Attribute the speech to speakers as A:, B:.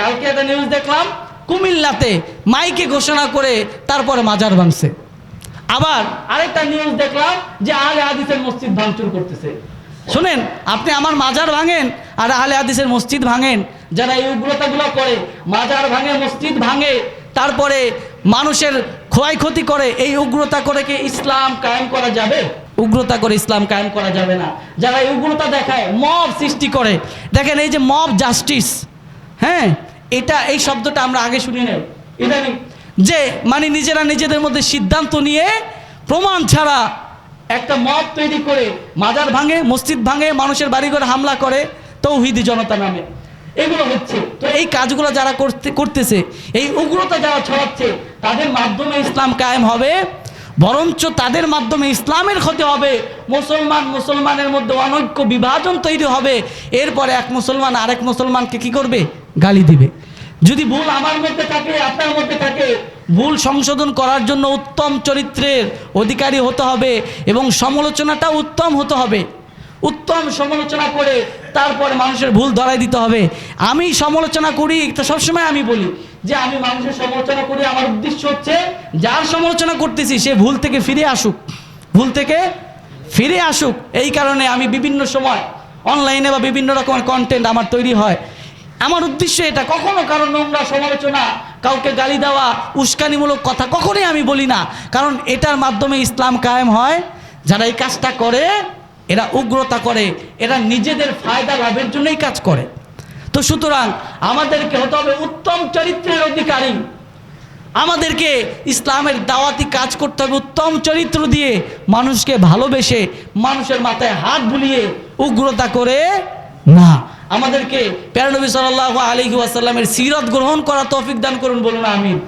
A: কালকে একটা নিউজ দেখলাম, কুমিল্লাতে মাইকে ঘোষণা করে তারপরে মাজার ভাঙছে। আবার আরেকটা নিউজ দেখলাম যে আলে হাদিসের মসজিদ ভাঙচুর করতেছে। শোনেন, আপনি আমার মাজার ভাঙেন আর আলে হাদিসের মসজিদ ভাঙেন, যারা এই উগ্রতাগুলো করে, মাজার ভাঙে, মসজিদ ভাঙে, তারপরে মানুষের ক্ষয়ক্ষতি করে, এই উগ্রতা করে কি ইসলাম কায়েম করা যাবে? উগ্রতা করে ইসলাম কায়েম করা যাবে না। যারা এই উগ্রতা দেখায়, মব সৃষ্টি করে। দেখেন এই যে মব জাস্টিস হ্যাঁ? এটা, এই শব্দটা আমরা আগে শুনি নাই ইদানিং যে মানে নিজেরা নিজেদের মধ্যে সিদ্ধান্ত নিয়ে প্রমাণ ছাড়া একটা মত তৈরি করে মাজার ভাঙে, মসজিদ ভাঙে, মানুষের বাড়িঘরে হামলা করে তৌহিদি জনতা নামে। এগুলো হচ্ছে। তো এই কাজগুলো যারা করতে, করতেছে, এই উগ্রতা যারা ছড়াচ্ছে, তাদের মাধ্যমে ইসলাম কায়েম হবে, বরঞ্চ তাদের মাধ্যমে ইসলামের ক্ষতি হবে, মুসলমান মুসলমানের মধ্যে অনৈক্য বিভাজন তৈরি হবে। এরপরে এক মুসলমান আরেক মুসলমানকে কি করবে? গালি দিবে। যদি ভুল আমার মধ্যে থাকে, আপনার মধ্যে থাকে, ভুল সংশোধন করার জন্য উত্তম চরিত্রের অধিকারী হতে হবে এবং সমালোচনাটা উত্তম হতে হবে। উত্তম সমালোচনা করে তারপরে মানুষের ভুল ধরাই দিতে হবে। আমি সমালোচনা করি, তো সবসময় আমি বলি যে আমি মানুষের সমালোচনা করি, আমার উদ্দেশ্য হচ্ছে যার সমালোচনা করতেছি, সে ভুল থেকে ফিরে আসুক। ভুল থেকে ফিরে আসুক। এই কারণে আমি বিভিন্ন সময় অনলাইনে বা বিভিন্ন রকমের কন্টেন্ট আমার তৈরি হয়। আমার উদ্দেশ্য এটা। কখনো কারও নোংরা সমালোচনা, কাউকে গালি দেওয়া, উস্কানিমূলক কথা কখনোই আমি বলি না। কারণ এটার মাধ্যমে ইসলাম কায়েম হয়। যারা এই কাজটা করে, এরা উগ্রতা করে, এরা নিজেদের ফায়দা লাভের জন্যই কাজ করে। তো সুতরাং আমাদেরকে হতে হবে উত্তম চরিত্রের অধিকারী। আমাদেরকে ইসলামের দাওয়াতি কাজ করতে হবে উত্তম চরিত্র দিয়ে মানুষকে ভালোবেসে, মানুষের মাথায় হাত বুলিয়ে উগ্রতা করে না। আমাদেরকে প্যারানবী সাল্লাহ আলী ওয়াসাল্লামের সিরত গ্রহণ করা তৌফিক দান করুন বলুন আমিন।